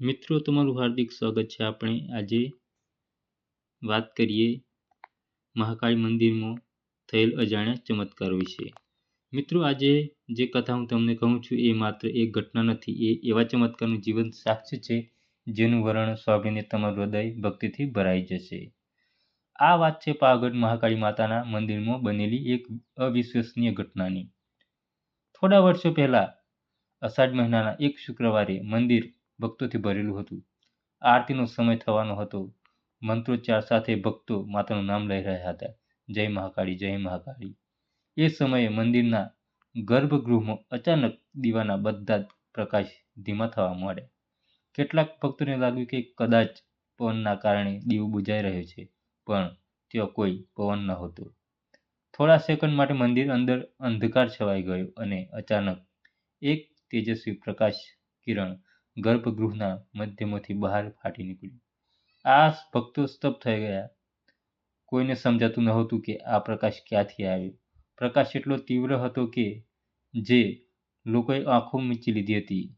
મિત્રો, તમારું હાર્દિક સ્વાગત છે. આપણે આજે વાત કરીએ મહાકાળી મંદિરમાં થયેલ અજાણ્યા ચમત્કાર વિશે. મિત્રો, આજે જે કથા હું તમને કહું છું, એ માત્ર એક ઘટના નથી, એ એવા ચમત્કારનું જીવંત સાક્ષ્ય છે, જેનું વર્ણન સ્વામીને તમારું હૃદય ભક્તિથી ભરાઈ જશે. આ વાત છે પાવાગઢ મહાકાળી માતાના મંદિરમાં બનેલી એક અવિશ્વસનીય ઘટનાની. થોડા વર્ષો પહેલાં, અષાઢ મહિનાના એક શુક્રવારે મંદિર ભક્તોથી ભરેલું હતું. આરતીનો સમય થવાનો હતો. મંત્રોચ્ચાર સાથે ભક્તો માતાનું નામ લઈ રહ્યા હતા. જય મહાકાળી જય મહાકાળી. એ સમયે મંદિરના ગર્ભગૃહમાં અચાનક દીવાના બધા જ પ્રકાશ ધીમા થવા માંડ્યા કેટલાક ભક્તોને લાગ્યું કે કદાચ પવનના કારણે દીવો બુજાઈ રહ્યો છે, પણ ત્યાં કોઈ પવન ન હતો થોડા સેકન્ડ માટે મંદિર અંદર અંધકાર છવાઈ ગયો અને અચાનક એક તેજસ્વી પ્રકાશ કિરણ ગર્ભગૃહના મધ્યમાંથી બહાર ફાટી નીકળ્યું. આ ભક્તો સ્તબ્ધ થઈ ગયા. કોઈને સમજાતું નહોતું કે આ પ્રકાશ ક્યાંથી આવ્યો. પ્રકાશ એટલો તીવ્ર હતો કે જે લોકોએ આંખો મીચી લીધી હતી.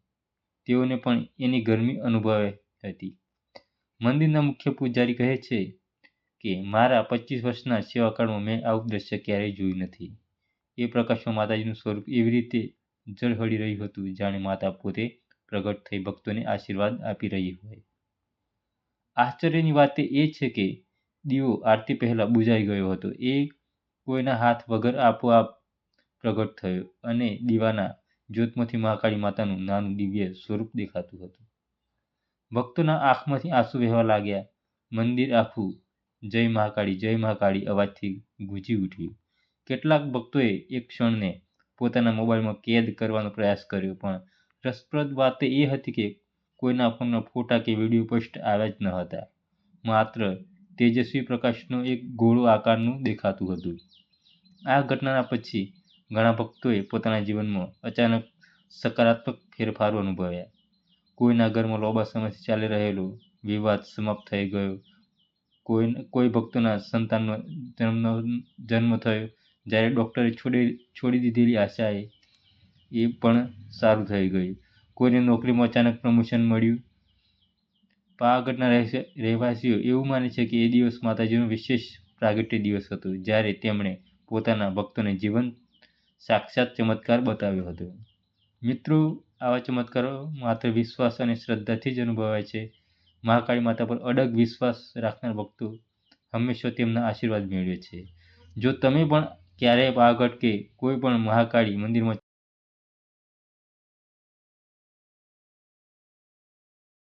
તેઓને પણ એની ગરમી અનુભવાઈ હતી. મંદિરના મુખ્ય પૂજારી કહે છે કે, મારા પચીસ વર્ષના સેવાકાળમાં મેં આવું દ્રશ્ય ક્યારેય જોયું નથી. એ પ્રકાશમાં માતાજીનું સ્વરૂપ એવી રીતે જળહળી રહ્યું હતું, જાણે માતા પોતે પ્રગટ થઈ ભક્તોને આશીર્વાદ આપી રહી હોય. આશ્ચર્યની વાત એ છે કે દીવો આરતી પહેલા બુજાઈ ગયો હતો. એ કોઈના હાથ વગર આપોઆપ પ્રગટ થયો અને દીવાના જ્યોતમાંથી મહાકાળી માતાનું નાનું દિવ્ય સ્વરૂપ દેખાતું હતું. ભક્તોના આંખમાંથી આંસુ વહેવા લાગ્યા. મંદિર આખું જય મહાકાળી જય મહાકાળી અવાજથી ગુંજી ઉઠ્યું. કેટલાક ભક્તોએ એક ક્ષણને પોતાના મોબાઈલમાં કેદ કરવાનો પ્રયાસ કર્યો પણ રસપ્રદ વાત એ હતી કે કોઈના ફોનમાં ફોટા કે વીડિયો પોસ્ટ આવ્યા જ ન હતા. માત્ર તેજસ્વી પ્રકાશનો એક ગોળો આકારનું દેખાતું હતું. આ ઘટનાના પછી ઘણા ભક્તોએ પોતાના જીવનમાં અચાનક સકારાત્મક ફેરફારો અનુભવ્યા. કોઈના ઘરમાં લાંબા સમયથી ચાલી રહેલો, વિવાદ સમાપ્ત થઈ ગયો, કોઈ કોઈ ભક્તોના સંતાનનો જન્મનો જન્મ થયો, જ્યારે ડૉક્ટરે છોડી છોડી દીધેલી આશાએ એ પણ સારું થઈ ગયું. કોઈને નોકરીમાં અચાનક પ્રમોશન મળ્યું? પાવાગઢના રહેવાસીઓ એવું માને છે કે એ દિવસ માતાજીનો વિશેષ પ્રાગટ્ય દિવસ હતો, જ્યારે તેમણે પોતાના ભક્તોને જીવન સાક્ષાત ચમત્કાર બતાવ્યો હતો. મિત્રો, આવા ચમત્કારો માત્ર વિશ્વાસ અને શ્રદ્ધાથી જ અનુભવાય છે. મહાકાળી માતા પર અડગ વિશ્વાસ રાખનાર ભક્તો હંમેશા તેમના આશીર્વાદ મેળવે છે. જો તમે પણ ક્યારેય પાવાગઢ કે કોઈ પણ મહાકાળી મંદિરમાં